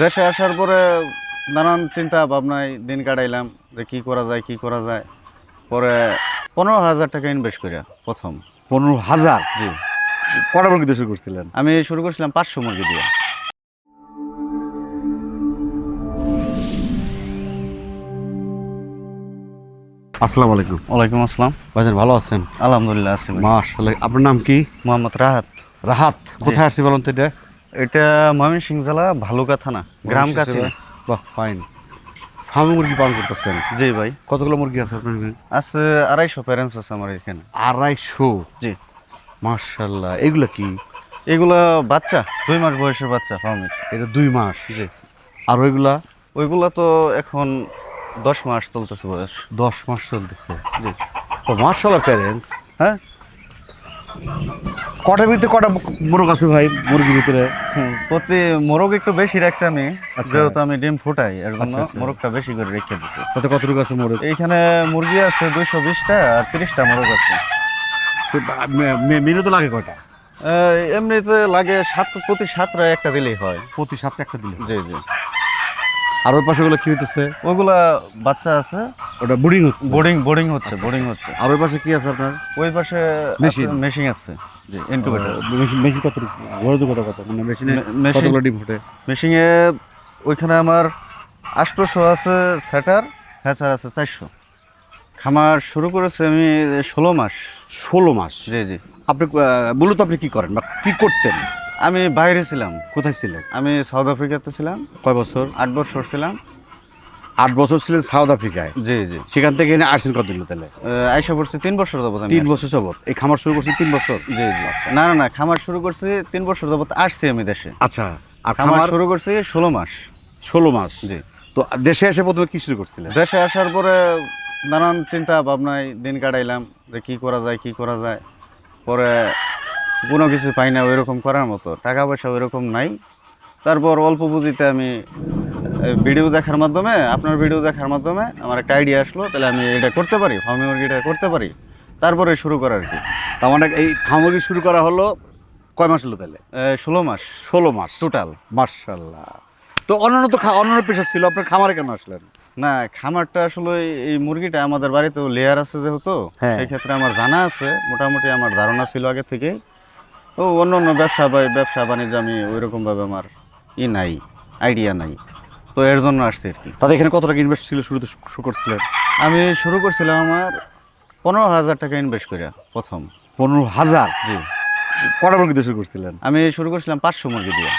দেশে আসার পরে নানান চিন্তা ভাবনায় দিন কাটাইলাম যে কি করা যায় কি করা যায়। পরে পনেরো হাজার টাকা ইনভেস্ট করিয়া প্রথম। পনেরো হাজার? জি। কটা মুরগি দিয়ে শুরু করছিলেন? আমি শুরু করছিলাম পাঁচশো মুরগি দিয়ে। আসসালামু আলাইকুম। ওয়ালাইকুম আসসালাম। বাজার ভালো আছেন? আলহামদুলিল্লাহ আছি। মাশাআল্লাহ। আপনার নাম কি? মোহাম্মদ রাহাত। রাহাত। কোথায় আসছি বলুন তো এটা? এটা ময়মনসিং জেলা ভালুকা থানা গ্রাম কাছে। বাহ ফাইন ফার্মে মুরগি পালন করতেছেন? জি ভাই। কতগুলো মুরগি আছে আপনার? আছে আড়াইশো প্যারেন্টস আছে আমার এখানে। আড়াইশো? জি। মাশাআল্লাহ এগুলো কি? এগুলা বাচ্চা দুই মাস বয়সের বাচ্চা ফার্মের এটা দুই মাস? জি। আর ওইগুলা? ওইগুলা তো এখন দশ মাস চলতেছে বয়স। দশ মাস চলতেছে। জি। তো মার্শাল্লাহ প্যারেন্টস হ্যাঁ? কটার ভিতরে কটা মোরগ আছে ভাই মুরগির ভিতরে? হুম, প্রতি মোরগ একটু বেশি রাখছি আমি আচ্ছা। যেহেতু আমি ডিম ফুটাই এর জন্য আচ্ছা, আচ্ছা। মোরগটা বেশি করে রেখে দিচ্ছি তাতে কতটুকু আছে মোরগ? এইখানে মুরগি আছে দুইশো বিশটা আর তিরিশটা মোরগ আছে। মেনু তো লাগে আহ, এমনিতে লাগে সাত প্রতি সাতটা একটা দিলেই হয়। প্রতি সাতটা একটা দিলে জি জি। আর ওই পাশে গুলো কি হইতেছে? ওইগুলা বাচ্চা আছে। ওটা বুডিং হচ্ছে। বোর্ডিং বোর্ডিং হচ্ছে বোর্ডিং হচ্ছে। আর ওই পাশে কি আছে আপনার? ওই পাশে Machine? মেশিন আছে। ইনকিউবেটর মেশিন মেশিন কত কত? মানে মেশিনে কতগুলো ডিম ফুটে? মেশিনে ওইখানে আমার আষ্টশো আছে সেটার হ্যাচার আছে চারশো। খামার শুরু করেছে আমি ষোলো মাস। ষোলো মাস? জি জি। আপনি মূলত আপনি কি করেন বা কি করতেন? আমি বাইরে ছিলাম। কোথায় ছিলেন? আমি সাউথ আফ্রিকাতে ছিলাম। কয় বছর? আট বছর ছিলাম। আট বছর ছিলেন সাউথ আফ্রিকায়। জি জি। সেখান থেকে এনে আসেন কতদিন তাহলে? আইসা পড়ছি তিন বছর যাবত তিন বছর যাবত এই খামার শুরু করছি তিন বছর? জি জি। না না না খামার শুরু করছি তিন বছর যাবত আসছি আমি দেশে। আচ্ছা আর খামার খামার শুরু করছি ষোলো মাস। ষোলো মাস। জি। তো দেশে এসে প্রথমে কি শুরু করছিলেন? দেশে আসার পরে নানান চিন্তা ভাবনায় দিন কাটাইলাম যে কি করা যায় কি করা যায়। পরে কোনো কিছু পাই না ওইরকম করার মতো। টাকা পয়সা ওইরকম নাই। তারপর অল্প পুঁজিতে আমি ভিডিও দেখার মাধ্যমে আপনার ভিডিও দেখার মাধ্যমে আমার একটা আইডিয়া আসলো তাহলে আমি এটা করতে পারি ফার্মি মুরগিটা করতে পারি। তারপরে শুরু করা আর কি। তার মানে এই খামারি শুরু করা হলো কয় মাস হলো তাহলে? ষোলো মাস। ষোলো মাস। টোটাল মার্শাল্লাহ তো অন্যান্য তো অন্যান্য পেশা ছিল আপনার খামারে কেন আসলেন? না খামারটা আসলে এই- মুরগিটা আমাদের বাড়িতেও লেয়ার আছে যেহেতু হ্যাঁ। সেই ক্ষেত্রে আমার জানা আছে মোটামুটি আমার ধারণা ছিল আগে থেকে ও অন্য অন্য ব্যবসা বা ব্যবসা বাণিজ্য আমি ওইরকম ভাবে আমার ই নাই আইডিয়া নাই। তো এর জন্য আসছে আর কি। তাদের এখানে কত টাকা ইনভেস্ট ছিল? শুরুতে শুরু করছিলেন? আমি শুরু করছিলাম আমার পনেরো হাজার টাকা ইনভেস্ট করিয়া প্রথম। পনেরো হাজার? জি। কটা মুরগি দিয়ে শুরু করছিলেন? আমি শুরু করছিলাম পাঁচশো মুরগি দিয়ে।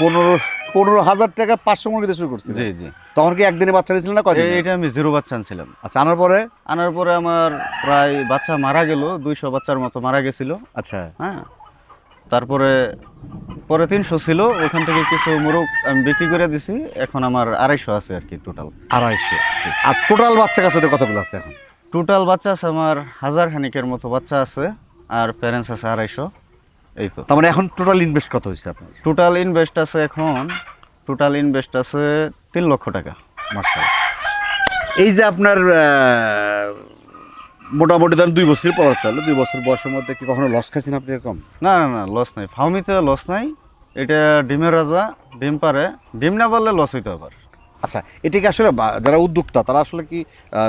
পনেরো পনেরো হাজার টাকা পাঁচশো মুরগি দিয়ে শুরু করছিলেন? জি জি। তখন কি একদিনে বাচ্চা নিয়েছিলেন না কয়দিন? এটা আমি জিরো বাচ্চা আনছিলাম। আচ্ছা আনার পরে? আনার পরে আমার প্রায় বাচ্চা মারা গেল দুইশো বাচ্চার মতো মারা গেছিল। আচ্ছা। হ্যাঁ। তারপরে পরে তিনশো ছিল ওখান থেকে কিছু মোরগ আমি বিক্রি করে দিছি এখন আমার আড়াইশো আছে আর কি টোটাল আড়াইশো? আর টোটাল বাচ্চা কাছে কতগুলো আছে এখন? টোটাল বাচ্চা আছে আমার হাজার খানিকের মতো বাচ্চা আছে আর প্যারেন্টস আছে আড়াইশো এই তো। তার মানে এখন টোটাল ইনভেস্ট কত হয়েছে আপনার? টোটাল ইনভেস্ট আছে এখন টোটাল ইনভেস্ট আছে তিন লক্ষ টাকা মার্শাল এই যে আপনার মোটামুটি ধরেন দুই বছরই পড়া চলে দুই বছর বয়সের মধ্যে কি কখনো লস খাইছেন আপনি এরকম? না না না লস নাই। ফাউমিতে লস নাই। এটা ডিমের রাজা, ডিম পারে। ডিম না পারলে লস হইতে আবার। আচ্ছা এটা কি আসলে যারা উদ্যোক্তা তারা আসলে কি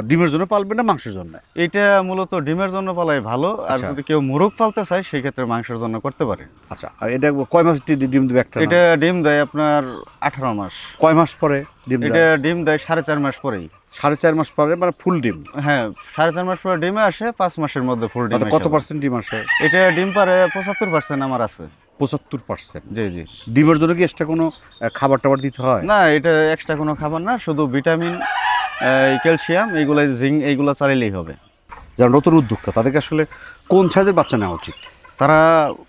ডিমের জন্য পালবে না মাংসের জন্য? এটা মূলত ডিমের জন্য পালাই ভালো আর আচ্ছা। যদি কেউ মুরগ পালতে চায় সেই ক্ষেত্রে মাংসের জন্য করতে পারে। আচ্ছা আর এটা কয় মাস ডিম দেবে একটা এটা ডিম দেয় আপনার আঠারো মাস। কয় মাস পরে ডিম এটা ডিম দেয় সাড়ে চার মাস পরেই। সাড়ে চার মাস পরে মানে ফুল ডিম? হ্যাঁ সাড়ে চার মাস পরে ডিমে আসে পাঁচ মাসের মধ্যে ফুল ডিম কত আসে। পার্সেন্ট ডিম আসে? এটা ডিম পারে পঁচাত্তর পার্সেন্ট আমার আছে। পঁচাত্তর পার্সেন্ট জি জি। ডিমের জন্য কি এক্সট্রা কোনো খাবার টাবার দিতে হয়? না এটা এক্সট্রা কোনো খাবার না শুধু ভিটামিন ক্যালসিয়াম এইগুলো জিঙ্ক এইগুলো চালিলেই হবে। যারা নতুন উদ্যোক্তা তাদেরকে আসলে কোন সাইজের বাচ্চা নেওয়া উচিত? তারা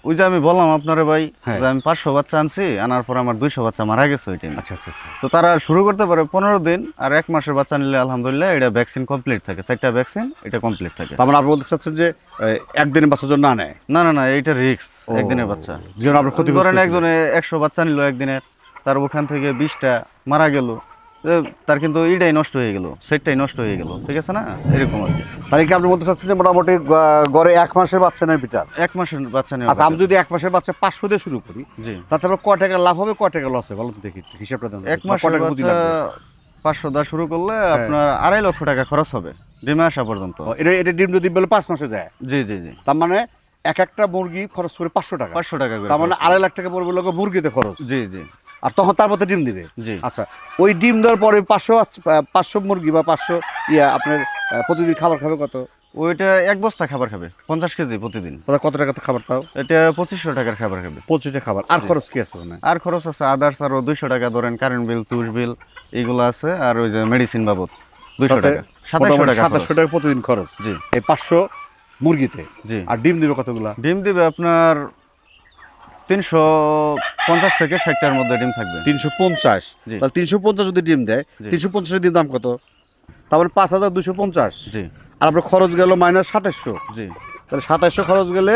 ওই যে আমি বললাম আপনারে ভাই হ্যাঁ। যে আমি পাঁচশো বাচ্চা আনছি আনার পর আমার দুইশো বাচ্চা মারা গেছে ওই টাইমে আচ্ছা আচ্ছা আচ্ছা। তো তারা শুরু করতে পারে পনেরো দিন আর এক মাসের বাচ্চা নিলে আলহামদুলিল্লাহ এটা ভ্যাকসিন কমপ্লিট থাকে। চারটা ভ্যাকসিন এটা কমপ্লিট থাকে। তার মানে আপনি বলতে চাচ্ছেন যে একদিনের বাচ্চার জন্য না নেয়? না না না এইটা রিক্স একদিনের বাচ্চা। যেন আপনার ক্ষতি করেন একজনে একশো বাচ্চা নিল একদিনের তার ওখান থেকে বিশটা মারা গেল। তার কিন্তু ইটাই নষ্ট হয়ে গেল সেটটাই নষ্ট হয়ে গেল ঠিক আছে না? এরকম আর কি। তাহলে কি আপনি বলতে চাচ্ছেন যে মোটামুটি গড়ে এক মাসের বাচ্চা নেয় বিটার এক মাসের বাচ্চা নেওয়া আচ্ছা আমি যদি এক মাসের বাচ্চা পাঁচশো দিয়ে শুরু করি জি। তাতে আমার ক টাকা লাভ হবে ক টাকা লস হবে? বলুন দেখি হিসাবটা দেন। এক মাসের বাচ্চা হ্যাঁ। পাঁচশো দা শুরু করলে আপনার আড়াই লক্ষ টাকা খরচ হবে ডিমে আসা পর্যন্ত। এটা এটা ডিম যদি বলে পাঁচ মাসে যায়? জি জি জি। তার মানে এক একটা মুরগি খরচ করে পাঁচশো টাকা। পাঁচশো টাকা করে তার মানে আড়াই লাখ টাকা পড়বে লোক মুরগিতে খরচ। জি জি। আর তখন তার মধ্যে ডিম দিবে? আচ্ছা ওই ডিম দেওয়ার পরে পাঁচশো পাঁচশো মুরগি বা পাঁচশো ইয়া আপনার প্রতিদিন খাবার খাবে কত? ওইটা এক বস্তা খাবার খাবে পঞ্চাশ কেজি প্রতিদিন। কত টাকা তো খাবার তাও? এটা পঁচিশশো টাকার খাবার খাবে। পঁচিশটা খাবার। আর খরচ কি আছে মানে আর খরচ আছে আদার্স আরও দুইশো টাকা ধরেন কারেন্ট বিল তুষ বিল এইগুলো আছে আর ওই যে মেডিসিন বাবদ দুইশো টাকা। সাতাশশো টাকা সাতাশশো টাকা প্রতিদিন খরচ। জি। এই পাঁচশো মুরগিতে? জি। আর ডিম দিবে কতগুলা? ডিম দিবে আপনার তিনশো পঞ্চাশ থেকে ষাটটার মধ্যে ডিম থাকবে। তিনশো পঞ্চাশ? তাহলে তিনশো পঞ্চাশ যদি ডিম দেয় তিনশো পঞ্চাশের ডিম দাম কত? তারপরে পাঁচ হাজার দুশো পঞ্চাশ। জি। আর আপনার খরচ গেল মাইনাস সাতাশশো। জি। তাহলে সাতাশশো খরচ গেলে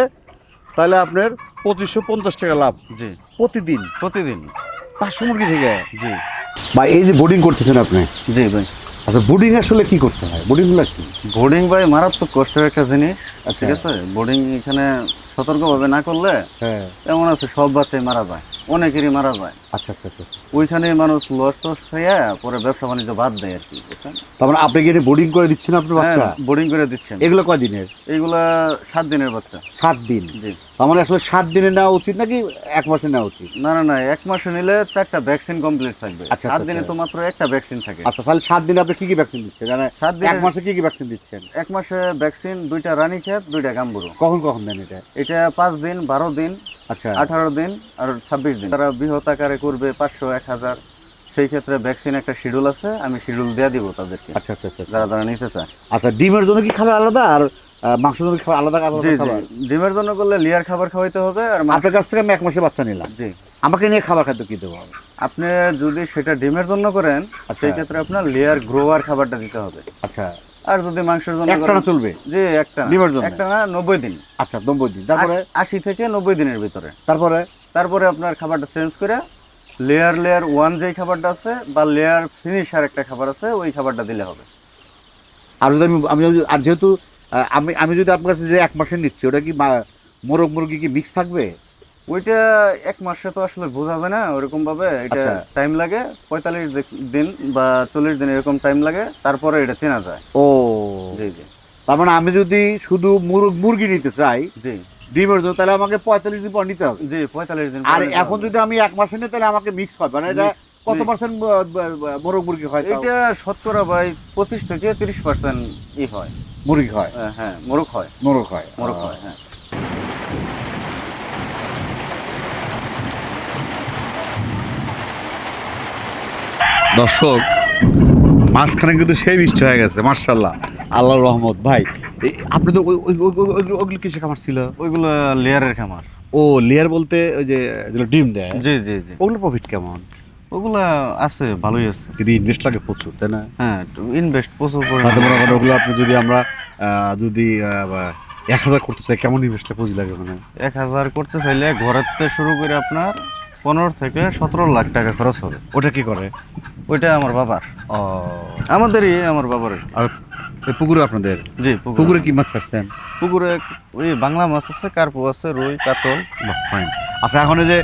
তাহলে আপনার পঁচিশশো পঞ্চাশ টাকা লাভ। জি। প্রতিদিন? প্রতিদিন। পাঁচশো মুরগি থেকে? জি। বা এই যে বোর্ডিং করতেছেন আপনি? জি ভাই। আচ্ছা বোর্ডিং আসলে কি করতে হয়? বোর্ডিংগুলো কি? বোর্ডিং ভাই মারাত্মক কষ্টের একটা জিনিস আচ্ছা। ঠিক আছে? বোর্ডিং এখানে সতর্কভাবে না করলে হ্যাঁ। এমন আছে সব বাচ্চাই মারা যায় অনেকেরই মারা যায়। আচ্ছা আচ্ছা আচ্ছা আচ্ছা। ওইখানে মানুষ লস টস খাইয়া পরে ব্যবসা বাণিজ্য বাদ দেয় আর কি তারপরে আপনি কি বোর্ডিং করে দিচ্ছেন আপনার বাচ্চা? বোর্ডিং করে দিচ্ছেন। এগুলো কয় দিনের এইগুলা সাত দিনের বাচ্চা। সাত দিন। জি। তার মানে আসলে সাত দিনে নেওয়া উচিত নাকি এক মাসে নেওয়া উচিত? না না না এক মাসে নিলে চারটা ভ্যাকসিন কমপ্লিট থাকবে। আচ্ছা, সাত আচ্ছা, দিনে আচ্ছা। তো মাত্র একটা ভ্যাকসিন থাকে। আচ্ছা তাহলে সাত দিনে আপনি কি কি ভ্যাকসিন দিচ্ছেন? মানে সাত এক মাসে কি কি ভ্যাকসিন দিচ্ছেন? এক মাসে ভ্যাকসিন দুইটা রানী খেত দুইটা গাম্বুরু। কখন কখন দেন এটা? এটা পাঁচ দিন বারো দিন আচ্ছা। আঠারো দিন আর ছাব্বিশ দিন। তারা বৃহৎ আকারে করবে পাঁচশো এক হাজার সেই ক্ষেত্রে ভ্যাকসিন একটা শিডিউল আছে আমি শিডিউল দিয়ে দিব তাদেরকে। আচ্ছা আচ্ছা আচ্ছা আচ্ছা। যারা যারা নিতে চায়। আচ্ছা ডিমের জন্য কি খাবার আলাদা আর মাংসের জন্য খাবার আলাদা আলাদা খাবার? ডিমের জন্য করলে লিয়ার খাবার খাওয়াইতে হবে আর মাংস- আপনার কাছ থেকে আমি এক মাসে বাচ্চা নিলাম। জি। আমাকে নিয়ে খাবার খাদ্য কি দেবো? আপনি যদি সেটা ডিমের জন্য করেন আচ্ছা। সেই ক্ষেত্রে আপনার লেয়ার গ্রোয়ার খাবারটা দিতে হবে। আচ্ছা। আর যদি মাংসের জন্য করেন- চলবে? জি একটা। ডিমের জন্য? একটা না নব্বই দিন। আচ্ছা নব্বই দিন। তারপরে? আশি- থেকে নব্বই দিনের ভিতরে। তারপরে? তারপরে আপনার খাবারটা চেঞ্জ করে লেয়ার লেয়ার ওয়ান যেই খাবারটা আছে বা লেয়ার ফিনিশ আর একটা খাবার আছে ওই খাবারটা দিলে হবে। আর যদি আমি আমি আর যেহেতু আমি আমি যদি আপনার কাছে যে এক মাসে নিচ্ছি ওটা কি মোরগ মুরগি কি মিক্স থাকবে? ওইটা এক মাসে তো আসলে বোঝা যায় না ওরকম ভাবে এটা আচ্ছা। টাইম লাগে পঁয়তাল্লিশ দিন বা চল্লিশ দিন এরকম টাইম লাগে তারপরে এটা চেনা যায়। ও। জি জি। তার মানে আমি যদি শুধু মুরগ মুরগি নিতে চাই জি। ডিমের জন্য তাহলে আমাকে পঁয়তাল্লিশ দিন পর নিতে হবে? জি পঁয়তাল্লিশ দিন আর এখন যদি আমি এক মাসে নিই তাহলে আমাকে মিক্স হবে মানে এটা কত পার্সেন্ট মোরগ মুরগি হয় এটা শতকরা ভাই পঁচিশ থেকে তিরিশ পার্সেন্ট ই হয়। মুরগি হয়? হ্যাঁ মোরগ হয়। মোরগ হয় মোরগ হয় হ্যাঁ। দর্শক মাঝখানে কিন্তু সেই বৃষ্টি হয়ে গেছে মার্শাল্লাহ আল্লাহ রহমত। ভাই এই- আপনি তো ওই- ওই- ওই- ওই- ওই- ওগুলো কিসে খামার ছিল? ওইগুলো লেয়ারের খামার। ও লেয়ার বলতে ওই যে ডিম দেয়? জি জি জি। ওগুলো প্রফিট কেমন? ওগুলো আছে ভালোই আছে। কিন্তু ইনভেস্ট লাগে প্রচুর তাই না? হ্যাঁ ইনভেস্ট প্রচুর পরিমাণে। মনে করেন ওগুলো আপনি যদি আমরা যদি এক হাজার করতে চাই কেমন ইনভেস্টটা পুঁজি লাগে মানে এক হাজার করতে চাইলে ঘরের থেকে শুরু করে আপনার পনেরো থেকে সতেরো লাখ টাকা খরচ হবে। ওটা কি করে? ওইটা আমার বাবার। ও। আমাদেরই আমার বাবারের আর এই পুকুরে আপনাদের? জি পুকুরে। কি মাছ ছাড়ছেন পুকুরে ওই বাংলা মাছ আছে কার্পু আছে রুই কাতল। আচ্ছা এখন যে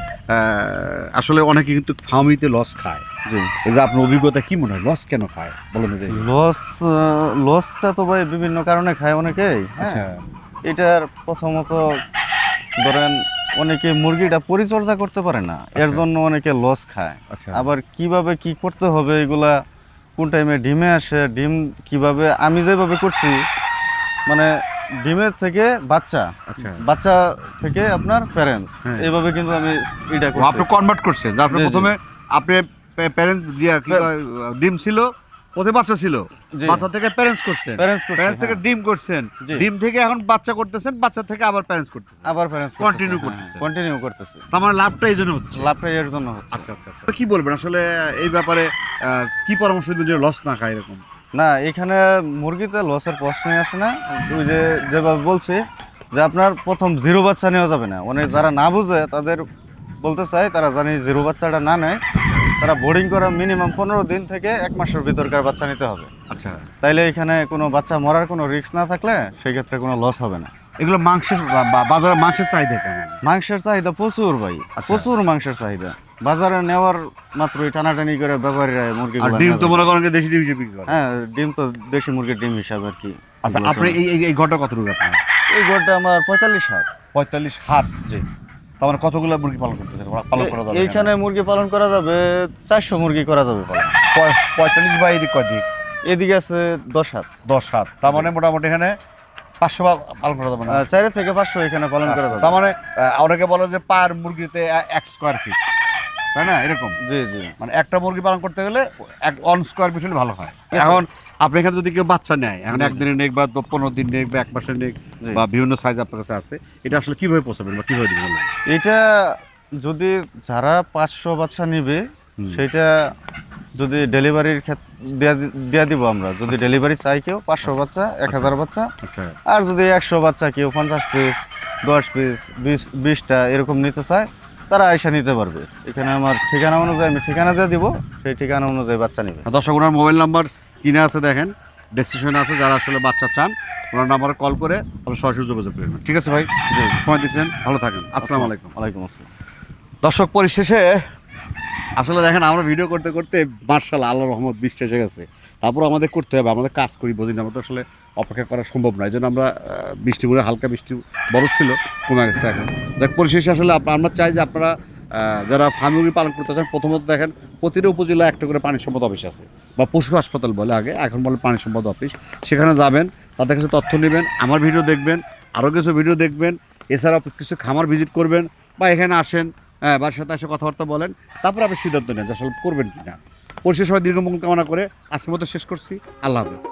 আসলে অনেকে কিন্তু ফার্মিতে লস খায়। যে আপনার অভিজ্ঞতা কি মনে হয়? লস কেন খায়? বলেন লস লসটা তো ভাই বিভিন্ন কারণে খায় অনেকেই হ্যাঁ। আচ্ছা। এটার প্রথমত ধরেন অনেকে মুরগিটা পরিচর্যা করতে পারে না এর আচ্ছা। জন্য অনেকে লস খায়। আচ্ছা। আবার কীভাবে কি করতে হবে এগুলা কোন টাইমে ডিমে আসে ডিম কীভাবে আমি যেভাবে করছি মানে ডিমের থেকে বাচ্চা। আচ্ছা। বাচ্চা থেকে আপনার প্যারেন্টস। এইভাবে কিন্তু আমি এটা ও, আপনি কনভার্ট করছেন যে আপনি। প্রথমে আপনি প্যারেন্টস ডিম ছিল প্রথমে বাচ্চা ছিল। বাচ্চা থেকে প্যারেন্টস করছেন। প্যারেন্টস থেকে হ্যাঁ। ডিম করছেন। ডিম থেকে এখন বাচ্চা করতেছেন বাচ্চা থেকে আবার প্যারেন্টস করতেছেন। আবার প্যারেন্টস Continue করতেছে। কন্টিনিউ করতেছে মানে লাভটা এই জন্য হচ্ছে। লাভটা এর জন্য হচ্ছে। আচ্ছা আচ্ছা আচ্ছা। কি বলবেন আসলে এই ব্যাপারে কি পরামর্শ দিবেন যে লস না খায় এরকম? না এখানে মুরগিতে লসের প্রশ্নই আসে না। ওই যে যেভাবে বলছি যে আপনার প্রথম জিরো বাচ্চা নেওয়া যাবে না। মানে যারা না বুঝে তাদের বলতে চাই তারা জানি জিরো বাচ্চাটা না নেয়। তারা বোর্ডিং করা মিনিমাম পনেরো দিন থেকে এক মাসের ভিতরকার বাচ্চা নিতে হবে। আচ্ছা। তাইলে এখানে কোনো বাচ্চা মরার কোনো রিস্ক না থাকলে সেক্ষেত্রে কোনো লস হবে না। এগুলো মাংসের বাজারে মাংসের চাহিদা কেমন? মাংসের চাহিদা প্রচুর ভাই আচ্ছা। প্রচুর মাংসের চাহিদা। বাজারে নেওয়ার মাত্রই টানাটানি করে ব্যাপারীরা মুরগি ডিম তো মনে করেন দেশি ডিম হিসেবে বিক্রি করে। হ্যাঁ ডিম তো দেশি মুরগির ডিম হিসাবে আর কি। আচ্ছা আপনি এই এই- ঘরটা কত রুগ আপনার? এই গড়টা আমার পঁয়তাল্লিশ হাট। পঁয়তাল্লিশ হাট? জি। তার মানে কতগুলো মুরগি পালন করতেছেন? পালন করা যাবে এইখানে মুরগি পালন করা যাবে চারশো মুরগি করা যাবে পালন। পঁয়তাল্লিশ বা এদিক কদিক? এদিকে আছে দশ হাত দশ হাত তার মানে মোটামুটি এখানে পাঁচশো পালন করা যাবে না। চার থেকে পাঁচশো এখানে পালন করা যাবে। তার মানে অনেকে বলে যে পার মুরগিতে এক স্কোয়ার ফিট তাই না? এরকম। জি জি। মানে একটা মুরগি পালন করতে গেলে এক ওয়ান স্কোয়ার ফিট হলে ভালো হয়। এখন আপনি এখানে যদি কেউ বাচ্চা নেয় এখন। একদিনের নেক বা পনেরো দিন নেক বা এক মাসের নেক বা বিভিন্ন সাইজ আপনার কাছে আছে এটা আসলে কীভাবে পোষাবেন বা কীভাবে দিবেন? এটা যদি যারা পাঁচশো বাচ্চা নিবে। সেটা যদি ডেলিভারির ক্ষেত্রে দেওয়া দিব আমরা। যদি ডেলিভারি চাই কেউ পাঁচশো বাচ্চা এক হাজার বাচ্চা। আচ্ছা। আর যদি একশো বাচ্চা কেউ পঞ্চাশ পিস দশ পিস বিশ বিশটা এরকম নিতে চায় তারা আয়সা নিতে পারবে। এখানে আমার ঠিকানা অনুযায়ী আমি ঠিকানা দিয়ে দিব সেই ঠিকানা অনুযায়ী বাচ্চা নেবে। দর্শক ওনার মোবাইল নাম্বার কিনে আছে দেখেন। ডেসক্রিপশনে আছে যারা আসলে বাচ্চা চান ওনার নাম্বারে কল করে আপনি সরাসরি যোগাযোগ করবেন ঠিক আছে ভাই? সময় দিচ্ছেন ভালো থাকেন। আসসালামু আলাইকুম। ওয়ালাইকুম আসসালাম দর্শক পরিশেষে আসলে দেখেন, আমরা ভিডিও করতে করতে মার্শাল আল্লাহ রহমত বৃষ্টি এসে গেছে। তারপর আমাদের করতে হবে, আমাদের কাজ করি, বুঝি না আমাদের আসলে অপেক্ষা করা সম্ভব নয় এই জন্য আমরা বৃষ্টি পরে হালকা বৃষ্টি বড় ছিল, কমে গেছে এখন। দেখ পরিশেষে আসলে আমরা চাই যে আপনারা যারা ফার্মিং পালন করতে চান, প্রথমত দেখেন, প্রতিটা উপজেলায় একটা করে পানি সম্পদ অফিস আছে, বা পশু হাসপাতাল বলে আগে, এখন বলে পানি সম্পদ অফিস। সেখানে যাবেন, তাদের কাছে তথ্য নেবেন, আমার ভিডিও দেখবেন আরও কিছু ভিডিও দেখবেন, এছাড়াও কিছু খামার ভিজিট করবেন, বা এখানে আসেন হ্যাঁ বাসার সাথে এসে কথাবার্তা বলেন। তারপর আপনি সিদ্ধান্ত নেন যে আসলে করবেন কি না পরিশেষ সবাই দীর্ঘমঙ্গল কামনা করে আজকের মতো শেষ করছি। আল্লাহ হাফেজ।